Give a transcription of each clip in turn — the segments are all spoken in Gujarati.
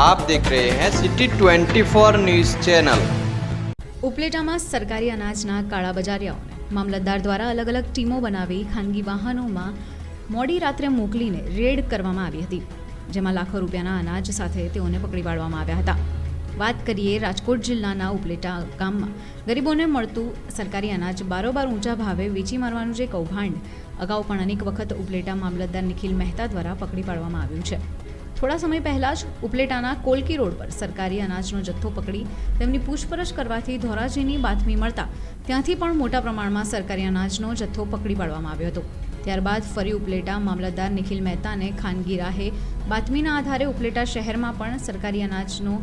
आप देख रहे हैं सिटी 24 न्यूज चैनल ઉપલેટામાં સરકારી અનાજના કાળા બજારિયાઓને મામલતદાર દ્વારા અલગ અલગ ટીમો બનાવી ખાનગી વાહનોમાં મોડી રાત્રે મોકલીને રેડ કરવામાં આવી હતી જેમાં લાખો રૂપિયાના અનાજ સાથે તેઓને પકડી પાડવામાં આવ્યા હતા વાત કરીએ રાજકોટ જિલ્લાના ઉપલેટા ગામમાં ગરીબોને મળતું સરકારી અનાજ બારોબાર ઊંચા ભાવે વેચી મારવાનું જે કૌભાંડ અગાઉ પણ અનેક વખત ઉપલેટા મામલતદાર નિખિલ મહેતા દ્વારા પકડી પાડવામાં આવ્યું છે થોડા સમય પહેલા જ ઉપલેટાના કોલકી રોડ પર સરકારી અનાજનો જથ્થો પકડી તેમની પૂછપરછ કરવાથી ધોરાજીની બાતમી મળતા ત્યાંથી પણ મોટા પ્રમાણમાં સરકારી અનાજનો જથ્થો પકડી પાડવામાં આવ્યો હતો. ત્યારબાદ ફરી ઉપલેટા મામલતદાર નિખિલ મહેતાને ખાનગી રાહે બાતમીના આધારે ઉપલેટા શહેરમાં પણ સરકારી અનાજનો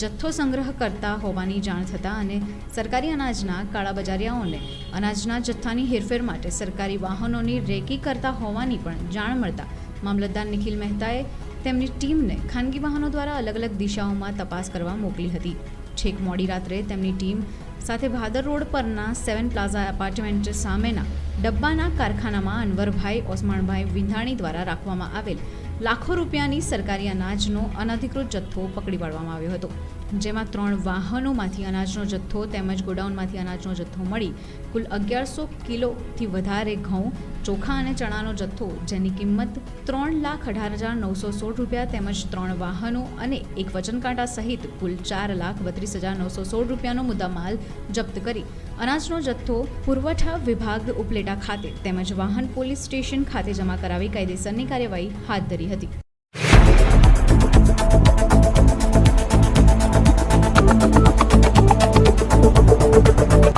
જથ્થો સંગ્રહ કરતા હોવાની જાણ થતાં અને સરકારી અનાજના કાળાબજારિયાઓને અનાજના જથ્થાની હેરફેર માટે સરકારી વાહનોની રેકી કરતા હોવાની પણ જાણ મળતા મામલતદાર નિખિલ મહેતાએ તેમની ટીમને ખાનગી વાહનો દ્વારા અલગ અલગ દિશાઓમાં તપાસ કરવા મોકલી હતી. છેક મોડી રાત્રે તેમની ટીમ સાથે ભાદર રોડ પરના સેવન પ્લાઝા એપાર્ટમેન્ટ સામેના ડબ્બાના કારખાનામાં અનવરભાઈ ઓસમાણભાઈ વિંધાણી દ્વારા રાખવામાં આવેલ લાખો રૂપિયાની સરકારી અનાજનો અનધિકૃત જથ્થો પકડી પાડવામાં આવ્યો હતો. જેમાં ત્રણ વાહનોમાંથી અનાજનો જથ્થો તેમજ ગોડાઉનમાંથી અનાજનો જથ્થો મળી. કુલ અગિયારસો કિલોથી વધારે ઘઉં, ચોખા અને ચણાનો જથ્થો, જેની કિંમત ત્રણ લાખ અઢાર હજાર નવસો સોળ રૂપિયા તેમજ ત્રણ વાહનો અને એક વચનકાંટા સહિત કુલ ચાર લાખ બત્રીસ હજાર નવસો સોળ રૂપિયાનો મુદ્દામાલ જપ્ત કરી. અનાજનો જથ્થો પુરવઠા વિભાગ ઉપલેટા ખાતે તેમજ વાહન પોલીસ સ્ટેશન ખાતે જમા કરાવી કાયદેસરની કાર્યવાહી હાથ ધરી હતી.